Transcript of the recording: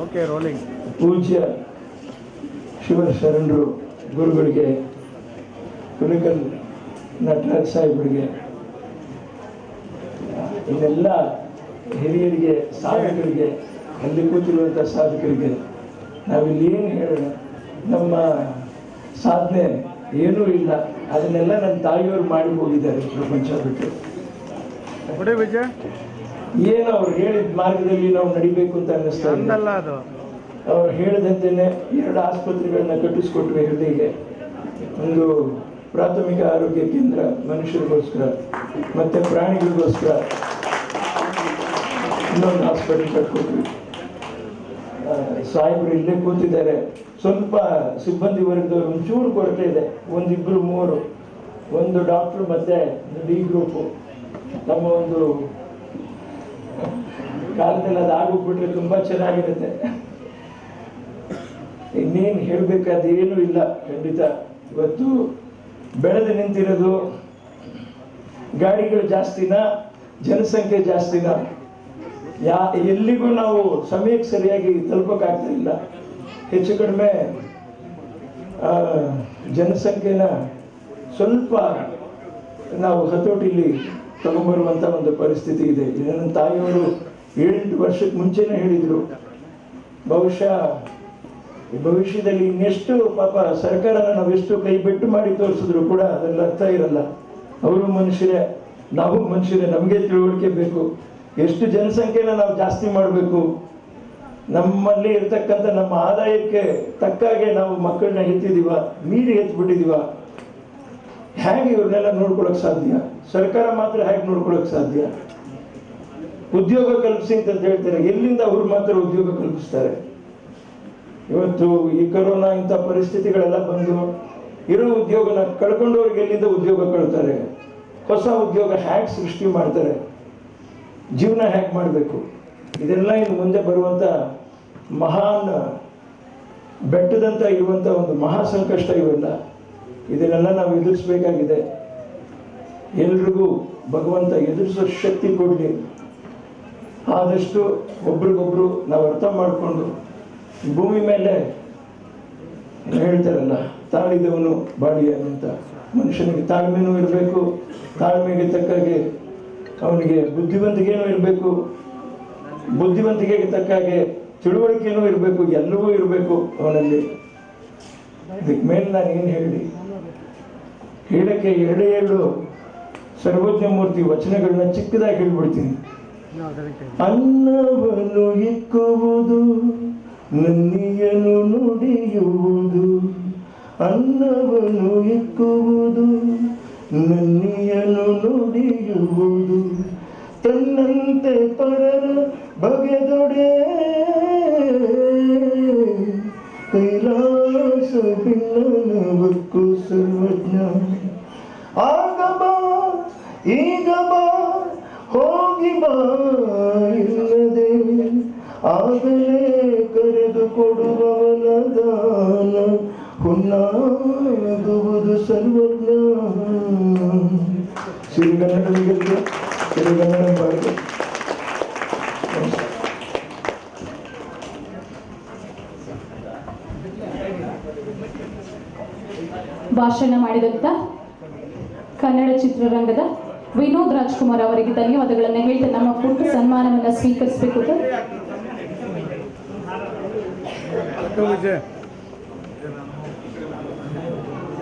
Okay rolling ಪೂಜ್ಯ ಶಿವ ಶರಣರು ಗುರುಗಳಿಗೆ ಕುಲಿಕಲ್ ನಟರಾಜ್ ಸಾಹೇಬರಿಗೆ ಇನ್ನೆಲ್ಲ ಹಿರಿಯರಿಗೆ ಸಾಧಕರಿಗೆ ಅಲ್ಲಿ ಕೂತಿರುವಂಥ ಸಾಧಕರಿಗೆ ನಾವಿಲ್ಲಿ ಏನು ಹೇಳೋಣ? ನಮ್ಮ ಸಾಧನೆ ಏನೂ ಇಲ್ಲ. ಅದನ್ನೆಲ್ಲ ನನ್ನ ತಾಯಿಯವರು ಮಾಡಿ ಹೋಗಿದ್ದಾರೆ ಪ್ರಪಂಚ ಬಿಟ್ಟು. ಏನು ಅವ್ರು ಹೇಳಿದ ಮಾರ್ಗದಲ್ಲಿ ನಾವು ನಡಿಬೇಕು ಅಂತ ಅನ್ನಿಸ್ತಾ ಅದು. ಅವ್ರು ಹೇಳಿದಂತೆಯೇ ಎರಡು ಆಸ್ಪತ್ರೆಗಳನ್ನ ಕಟ್ಟಿಸ್ಕೊಟ್ವಿ ಹೃದಯಗೆ ಒಂದು ಪ್ರಾಥಮಿಕ ಆರೋಗ್ಯ ಕೇಂದ್ರ ಮನುಷ್ಯರಿಗೋಸ್ಕರ ಮತ್ತೆ ಪ್ರಾಣಿಗಳಿಗೋಸ್ಕರ ಇನ್ನೊಂದು ಹಾಸ್ಪಿಟಲ್ ಕಟ್ಕೊಟ್ವಿ ಸಾಹೇಬರು ಇಲ್ಲೇ ಕೂತಿದ್ದಾರೆ. ಸ್ವಲ್ಪ ಸಿಬ್ಬಂದಿ ವರ್ಗದವರು ಒಂಚೂರು ಕೊರತೆ ಇದೆ. ಒಂದಿಬ್ರು ಮೂವರು ಒಂದು ಡಾಕ್ಟ್ರು ಮತ್ತೆ ಡಿ ಗ್ರೂಪು. ತಮ್ಮ ಒಂದು ಕಾಲದಲ್ಲಿ ಅದು ಆಗೋಗ್ಬಿಟ್ರೆ ತುಂಬ ಚೆನ್ನಾಗಿರುತ್ತೆ. ಇನ್ನೇನು ಹೇಳಬೇಕಾದ ಏನೂ ಇಲ್ಲ, ಖಂಡಿತ. ಇವತ್ತು ಬೆಳೆದು ನಿಂತಿರೋದು ಗಾಡಿಗಳು ಜಾಸ್ತಿನ, ಜನಸಂಖ್ಯೆ ಜಾಸ್ತಿನ? ಯಾ, ಎಲ್ಲಿಗೂ ನಾವು ಸಮಯಕ್ಕೆ ಸರಿಯಾಗಿ ತಲುಪಕ್ಕಾಗ್ತಾ ಇಲ್ಲ. ಹೆಚ್ಚು ಕಡಿಮೆ ಜನಸಂಖ್ಯೆನ ಸ್ವಲ್ಪ ನಾವು ಹತೋಟಿಲಿ ತಗೊಂಬರುವಂಥ ಒಂದು ಪರಿಸ್ಥಿತಿ ಇದು. ನನ್ನ ತಾಯಿಯವರು ಏಳೆಂಟು ವರ್ಷಕ್ಕೆ ಮುಂಚೆನೇ ಹೇಳಿದರು. ಬಹುಶಃ ಭವಿಷ್ಯದಲ್ಲಿ ಇನ್ನೆಷ್ಟು ಪಾಪ ಸರ್ಕಾರ ನಾವೆಷ್ಟು ಕೈ ಬಿಟ್ಟು ಮಾಡಿ ತೋರಿಸಿದ್ರು ಕೂಡ ಅದ್ರಲ್ಲಿ ಅರ್ಥ ಇರಲ್ಲ. ಅವರು ಮನುಷ್ಯರೇ, ನಾವು ಮನುಷ್ಯರೇ, ನಮಗೆ ತಿಳುವಳಿಕೆ ಬೇಕು. ಎಷ್ಟು ಜನಸಂಖ್ಯೆನ ನಾವು ಜಾಸ್ತಿ ಮಾಡಬೇಕು. ನಮ್ಮಲ್ಲಿ ಇರ್ತಕ್ಕಂಥ ನಮ್ಮ ಆದಾಯಕ್ಕೆ ತಕ್ಕಾಗೆ ನಾವು ಮಕ್ಕಳನ್ನ ಎತ್ತಿದೀವ ಮೀರಿ ಎತ್ಬಿಟ್ಟಿದೀವ ಹೇಗೆ ಇವ್ರನ್ನೆಲ್ಲ ನೋಡ್ಕೊಳಕ್ ಸಾಧ್ಯ? ಸರ್ಕಾರ ಮಾತ್ರ ಹೇಗೆ ನೋಡ್ಕೊಳಕ್ ಸಾಧ್ಯ? ಉದ್ಯೋಗ ಕಲ್ಪಿಸಿ ಅಂತ ಹೇಳ್ತಾರೆ. ಎಲ್ಲಿಂದ ಅವ್ರು ಮಾತ್ರ ಉದ್ಯೋಗ ಕಲ್ಪಿಸ್ತಾರೆ? ಇವತ್ತು ಈ ಕರೋನಾ ಇಂಥ ಪರಿಸ್ಥಿತಿಗಳೆಲ್ಲ ಬಂದು ಇರೋ ಉದ್ಯೋಗನ ಕಳ್ಕೊಂಡವ್ರಿಗೆ ಎಲ್ಲಿಂದ ಉದ್ಯೋಗ ಕಳ್ತಾರೆ? ಹೊಸ ಉದ್ಯೋಗ ಹ್ಯಾಕ್ ಸೃಷ್ಟಿ ಮಾಡ್ತಾರೆ. ಜೀವನ ಹ್ಯಾಕ್ ಮಾಡಬೇಕು. ಇದೆಲ್ಲ ಇನ್ನು ಮುಂದೆ ಬರುವಂಥ ಮಹಾನ್ ಬೆಟ್ಟದಂತ ಇರುವಂಥ ಒಂದು ಮಹಾ ಸಂಕಷ್ಟ ಇವೆಲ್ಲ. ಇದನ್ನೆಲ್ಲ ನಾವು ಎದುರಿಸಬೇಕಾಗಿದೆ. ಎಲ್ರಿಗೂ ಭಗವಂತ ಎದುರಿಸೋ ಶಕ್ತಿ ಕೊಡಲಿ. ಆದಷ್ಟು ಒಬ್ರಿಗೊಬ್ರು ನಾವು ಅರ್ಥ ಮಾಡಿಕೊಂಡು ಭೂಮಿ ಮೇಲೆ ಹೇಳ್ತಾರಲ್ಲ, ತಾಳಿದವನು ಬಾಡಿ ಅಂತ. ಮನುಷ್ಯನಿಗೆ ತಾಳ್ಮೆನೂ ಇರಬೇಕು, ತಾಳ್ಮೆಗೆ ತಕ್ಕಾಗೆ ಅವನಿಗೆ ಬುದ್ಧಿವಂತಿಕೆನೂ ಇರಬೇಕು, ಬುದ್ಧಿವಂತಿಕೆಗೆ ತಕ್ಕಾಗೆ ತಿಳುವಳಿಕೆನೂ ಇರಬೇಕು, ಎಲ್ಲವೂ ಇರಬೇಕು ಅವನಲ್ಲಿ. ಇದಕ್ಕೆ ಮೇಲೆ ನಾನು ಏನು ಹೇಳಿ ಹೇಳಕ್ಕೆ ಎರಡೇ ಎರಡು ಸರ್ವಜ್ಞ ಮೂರ್ತಿ ವಚನಗಳನ್ನ ಚಿಕ್ಕದಾಗಿ ಹೇಳ್ಬಿಡ್ತೀನಿ. ಅನ್ನವನ್ನು ಇಕ್ಕುವುದು ನನ್ನಿಯನು ನುಡಿಯುವುದು. ಅನ್ನವನ್ನು ಇಕ್ಕುವುದು ನನ್ನಿಯನು ನುಡಿಯುವುದು. ತನ್ನಂತೆ ಪರರ ಬಗೆದೊಡೆ ಕೈಲಾಸ ಭಿನ್ನನವಕ್ಕೂ ಭಾಷಣ ಮಾಡಿದಂತ ಕನ್ನಡ ಚಿತ್ರರಂಗದ ವಿನೋದ್ ರಾಜ್ಕುಮಾರ್ ಅವರಿಗೆ ಧನ್ಯವಾದಗಳನ್ನು ಹೇಳ್ತಾ ನಮ್ಮ ಪುಟ್ಟ ಸನ್ಮಾನವನ್ನು ಸ್ವೀಕರಿಸಬೇಕು ಸರ್